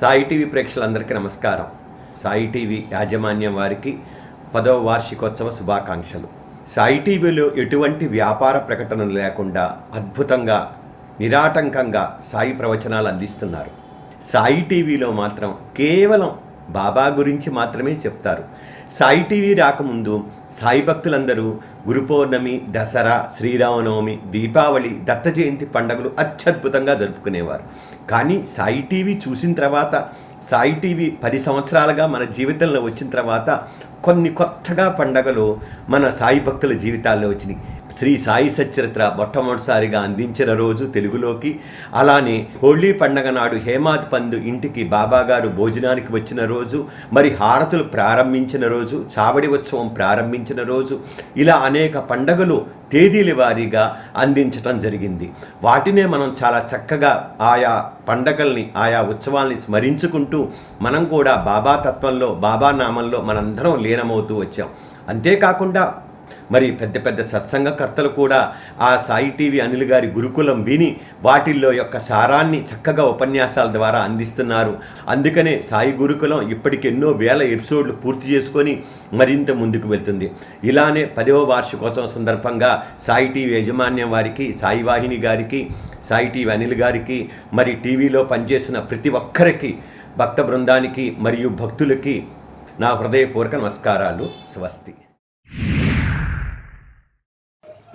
Sai TV ప్రేక్షకులందరికీ నమస్కారం. Sai TV యాజమాన్యం వారికి పదవ వార్షికోత్సవ శుభాకాంక్షలు. సాయి టీవీలో ఎటువంటి వ్యాపార ప్రకటనలు లేకుండా అద్భుతంగా నిరాటంకంగా సాయి ప్రవచనాలు అందిస్తున్నారు. సాయి టీవీలో మాత్రం కేవలం బాబా గురించి మాత్రమే చెప్తారు. సాయి టీవీ రాకముందు సాయి భక్తులందరూ గురు పౌర్ణమి దసరా శ్రీరామనవమి దీపావళి దత్త జయంతి పండుగలు అత్యద్భుతంగా జరుపుకునేవారు. కానీ సాయి టీవీ చూసిన తర్వాత సాయి టీవీ పది సంవత్సరాలుగా మన జీవితంలో వచ్చిన తర్వాత కొన్ని కొత్తగా పండగలు మన సాయి భక్తుల జీవితాల్లో వచ్చినాయి. శ్రీ సాయి సచరిత్ర మొట్టమొదటిసారిగా అందించిన రోజు తెలుగులోకి. అలానే హోళీ పండగ నాడు హేమాద్ పందు ఇంటికి బాబాగారు భోజనానికి వచ్చిన రోజు మరి హారతులు ప్రారంభించిన రోజు చావడి ఉత్సవం ప్రారంభించిన రోజు ఇలా అనేక పండగలు తేదీల వారీగా అందించటం జరిగింది. వాటినే మనం చాలా చక్కగా ఆయా పండగల్ని ఆయా ఉత్సవాల్ని స్మరించుకుంటూ మనం కూడా బాబా తత్వంలో బాబా నామంలో మనందరం లీనమవుతూ వచ్చాం. అంతేకాకుండా మరి పెద్ద పెద్ద సత్సంగకర్తలు కూడా ఆ సాయి టీవీ అనిల్ గారి గురుకులం విని వాటిల్లో యొక్క సారాన్ని చక్కగా ఉపన్యాసాల ద్వారా అందిస్తున్నారు. అందుకనే సాయి గురుకులం ఇప్పటికి ఎన్నో వేల ఎపిసోడ్లు పూర్తి చేసుకొని మరింత ముందుకు వెళ్తుంది. ఇలానే పదవ వార్షికోత్సవం సందర్భంగా సాయి టీవీ యాజమాన్యం వారికి సాయి వాహిని గారికి సాయి టీవీ అనిల్ గారికి మరి టీవీలో పనిచేసిన ప్రతి ఒక్కరికి భక్త బృందానికి మరియు భక్తులకి నా హృదయపూర్వక నమస్కారాలు. స్వస్తి.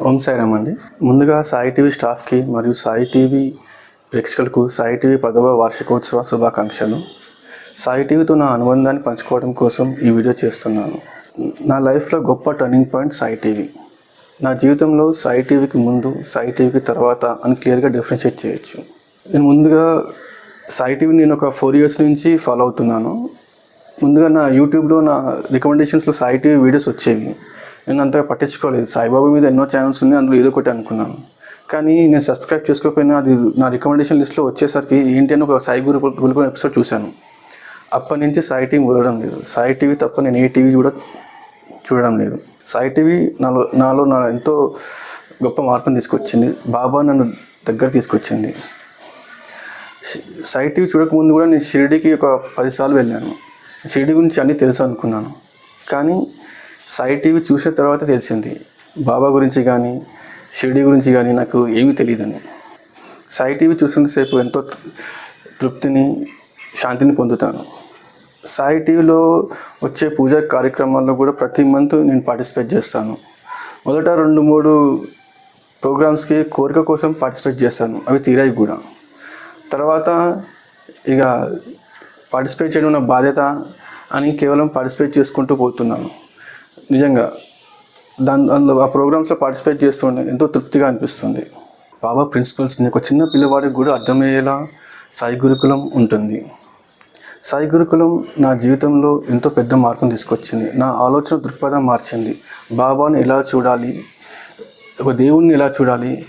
ఓం సాయిరామ్ అండి. ముందుగా సాయి టీవీ స్టాఫ్కి మరియు సాయి టీవీ ప్రేక్షకులకు సాయి టీవీ పదవ వార్షికోత్సవ శుభాకాంక్షలు. సాయి టీవీతో నా అనుబంధాన్ని పంచుకోవడం కోసం ఈ వీడియో చేస్తున్నాను. నా లైఫ్లో గొప్ప టర్నింగ్ పాయింట్ సాయి టీవీ. నా జీవితంలో సాయి టీవీకి ముందు సాయి టీవీకి తర్వాత అని క్లియర్గా డిఫరెన్షియేట్ చేయొచ్చు. నేను ముందుగా సాయి టీవీ నేను ఒక ఫోర్ ఇయర్స్ నుంచి ఫాలో అవుతున్నాను. ముందుగా నా యూట్యూబ్లో నా రికమెండేషన్స్లో సాయి టీవీ వీడియోస్ వచ్చేవి. నేను అంతగా పట్టించుకోలేదు. సాయిబాబా మీద ఎన్నో ఛానల్స్ ఉన్నాయి అందులో ఏదో ఒకటి అనుకున్నాను. కానీ నేను సబ్స్క్రైబ్ చేసుకోకపోయినా అది నా రికమెండేషన్ లిస్ట్లో వచ్చేసరికి ఏంటి అని ఒక సాయి గురు గురుకుల ఎపిసోడ్ చూశాను. అప్పటి నుంచి సాయి టీవీ వదలడం లేదు. సాయి టీవీ తప్ప నేను ఏ టీవీ కూడా చూడడం లేదు. సాయి టీవీ నాలో నాలో నా ఎంతో గొప్ప మార్పును తీసుకొచ్చింది. బాబా నన్ను దగ్గర తీసుకొచ్చింది. సాయి టీవీ చూడకముందు కూడా నేను షిరిడీకి ఒక పదిసార్లు వెళ్ళాను. షిరిడి గురించి అన్నీ తెలుసు అనుకున్నాను. కానీ సాయి టీవీ చూసిన తర్వాత తెలిసింది. బాబా గురించి కానీ షిరిడి గురించి కానీ నాకు ఏమీ తెలియదని సాయి టీవీ చూసినంతసేపు ఎంతో తృప్తిని శాంతిని పొందుతాను. సాయి టీవీలో వచ్చే పూజా కార్యక్రమాల్లో కూడా ప్రతి మంత్ నేను పార్టిసిపేట్ చేస్తాను. మొదట రెండు మూడు ప్రోగ్రామ్స్కి కోరిక కోసం పార్టిసిపేట్ చేస్తాను. అవి తీరాయి కూడా. తర్వాత ఇక పార్టిసిపేట్ చేయడం నా బాధ్యత అని కేవలం పార్టిసిపేట్ చేసుకుంటూ పోతున్నాను. నిజంగా దాని అందులో ఆ ప్రోగ్రామ్స్లో పార్టిసిపేట్ చేస్తుండే ఎంతో తృప్తిగా అనిపిస్తుంది. బాబా ప్రిన్సిపల్స్ని ఒక చిన్న పిల్లవాడికి కూడా అర్థమయ్యేలా సాయి గురుకులం ఉంటుంది. సాయి గురుకులం నా జీవితంలో ఎంతో పెద్ద మార్పును తీసుకొచ్చింది. నా ఆలోచన దృక్పథం మార్చింది. బాబాను ఎలా చూడాలి? ఒక దేవుణ్ణి ఎలా చూడాలి?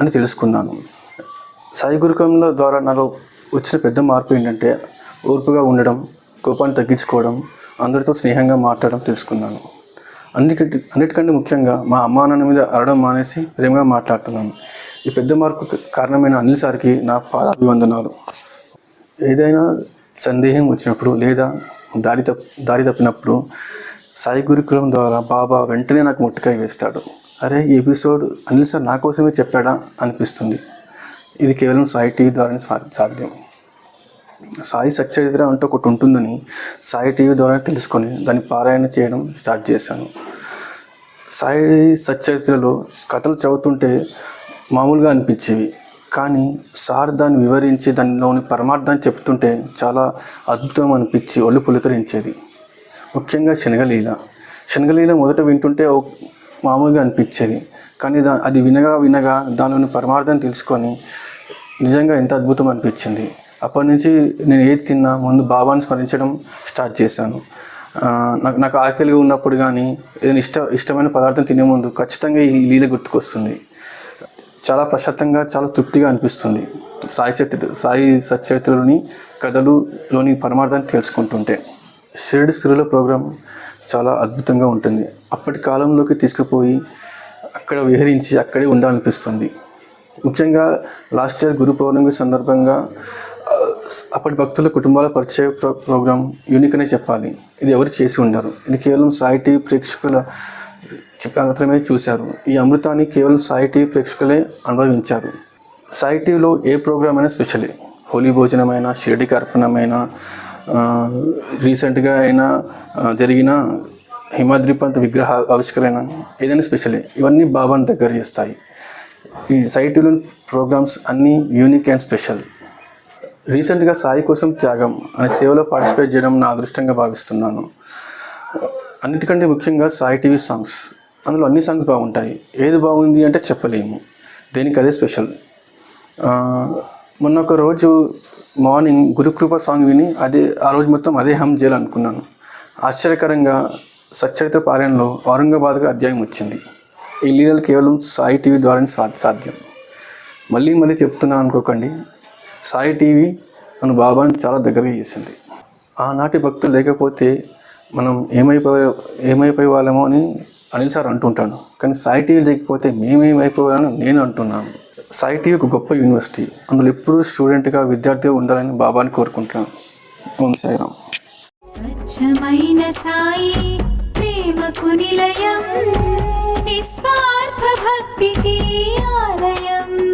అని తెలుసుకున్నాను. సాయి గురుకులంలో ద్వారా నాలో వచ్చిన పెద్ద మార్పు ఏంటంటే ఓర్పుగా ఉండడం కోపాన్ని తగ్గించుకోవడం అందరితో స్నేహంగా మాట్లాడడం తెలుసుకున్నాను. అన్నిటి అన్నిటికంటే ముఖ్యంగా మా అమ్మా నాన్న మీద అరడం మానేసి ప్రేమగా మాట్లాడుతున్నాను. ఈ పెద్ద మార్పు కారణమైన అనిల్ సార్కి నా పాదాభివందనాలు. ఏదైనా సందేహం వచ్చినప్పుడు లేదా దారి తప్ దారి తప్పినప్పుడు సాయి గురుకులం ద్వారా బాబా వెంటనే నాకు ముట్టుకాయ వేస్తాడు. అరే ఈ ఎపిసోడ్ అనిల్ సార్ నా కోసమే చెప్పాడా? అనిపిస్తుంది. ఇది కేవలం సాయి టీవీ ద్వారానే సాధ్యం. సాయి సత్యచరిత్ర అంటూ ఒకటి ఉంటుందని సాయి టీవీ ద్వారా తెలుసుకొని దాన్ని పారాయణ చేయడం స్టార్ట్ చేశాను. సాయి సత్యచరిత్రలో కథలు చదువుతుంటే మామూలుగా అనిపించేవి. కానీ సార్ దాన్ని వివరించి దానిలోని పరమార్థాన్ని చెప్తుంటే చాలా అద్భుతం అనిపించి ఒళ్ళు పులకరించేది. ముఖ్యంగా శనగలీల. శనగలీల మొదట వింటుంటే మామూలుగా అనిపించేది. కానీ దా అది వినగా వినగా దానిలోని పరమార్థాన్ని తెలుసుకొని నిజంగా ఎంత అద్భుతం అనిపించింది. అప్పటి నుంచి నేను ఏది తిన్నా ముందు బాబాని స్మరించడం స్టార్ట్ చేశాను. నాకు నాకు ఆకలిగా ఉన్నప్పుడు కానీ ఏదైనా ఇష్ట ఇష్టమైన పదార్థం తినే ముందు ఖచ్చితంగా ఈ లీల గుర్తుకొస్తుంది. చాలా ప్రశాంతంగా చాలా తృప్తిగా అనిపిస్తుంది. సాయి చరిత్ర సాయి సచరిత్రలోని కథలులోని పరమార్థాన్ని తెలుసుకుంటుంటే షిరిడి సిరుల ప్రోగ్రాం చాలా అద్భుతంగా ఉంటుంది. అప్పటి కాలంలోకి తీసుకుపోయి అక్కడ విహరించి అక్కడే ఉండాలనిపిస్తుంది. ముఖ్యంగా లాస్ట్ ఇయర్ గురు పౌర్ణమి సందర్భంగా అప్పటి భక్తుల కుటుంబాల పరిచయ ప్రో ప్రోగ్రాం యూనిక్ అనే చెప్పాలి. ఇది ఎవరు చేసి ఉండరు. ఇది కేవలం సాయిటీ ప్రేక్షకుల మాత్రమే చూశారు. ఈ అమృతాన్ని కేవలం సాయి ప్రేక్షకులే అనుభవించారు. సాయిటీలో ఏ ప్రోగ్రామ్ అయినా స్పెషలే. హోలీ భోజనమైన షిరిడి కార్పణమైన రీసెంట్గా అయినా జరిగిన జరిగిన హిమాద్రిపంత్ విగ్రహ ఆవిష్కరణ ఏదైనా స్పెషలే. ఇవన్నీ బాబాను దగ్గర చేస్తాయి. ఈ సైటీలో ప్రోగ్రామ్స్ అన్నీ యూనిక్ అండ్ స్పెషల్ రీసెంట్గా సాయి కోసం త్యాగం అనే సేవలో పార్టిసిపేట్ చేయడం నా అదృష్టంగా భావిస్తున్నాను. అన్నిటికంటే ముఖ్యంగా సాయి టీవీ సాంగ్స్. అందులో అన్ని సాంగ్స్ బాగుంటాయి. ఏది బాగుంది అంటే చెప్పలేము. దేనికి అదే స్పెషల్? మొన్న ఒక రోజు మార్నింగ్ గురుకృప సాంగ్ విని అదే ఆ రోజు మొత్తం అదే హమ్ చేయాలనుకున్నాను ఆశ్చర్యకరంగా సచ్చరిత్ర పాలనలో ఔరంగాబాద్గా అధ్యాయం వచ్చింది. ఈ లీలలు కేవలం సాయి టీవీ ద్వారానే సాధ్యం. మళ్ళీ మళ్ళీ చెప్తున్నాను అనుకోకండి. సాయి టీవీ మన బాబాని చాలా దగ్గరగా చేసింది. ఆనాటి భక్తులు లేకపోతే మనం ఏమైపోయే ఏమైపోయే వాళ్ళమో అని అనిల్ సార్ అంటుంటాను కానీ సాయి టీవీ లేకపోతే మేమేమైపోవాలని నేను అంటున్నాను. సాయి టీవీ ఒక గొప్ప యూనివర్సిటీ. అందులో ఎప్పుడూ స్టూడెంట్గా విద్యార్థిగా ఉండాలని బాబాని కోరుకుంటున్నాను. ఓం సాయిరామ్. స్వచ్ఛమైన సాయి ప్రేమకు నిలయం నిస్వార్థ భక్తికి ఆలయం.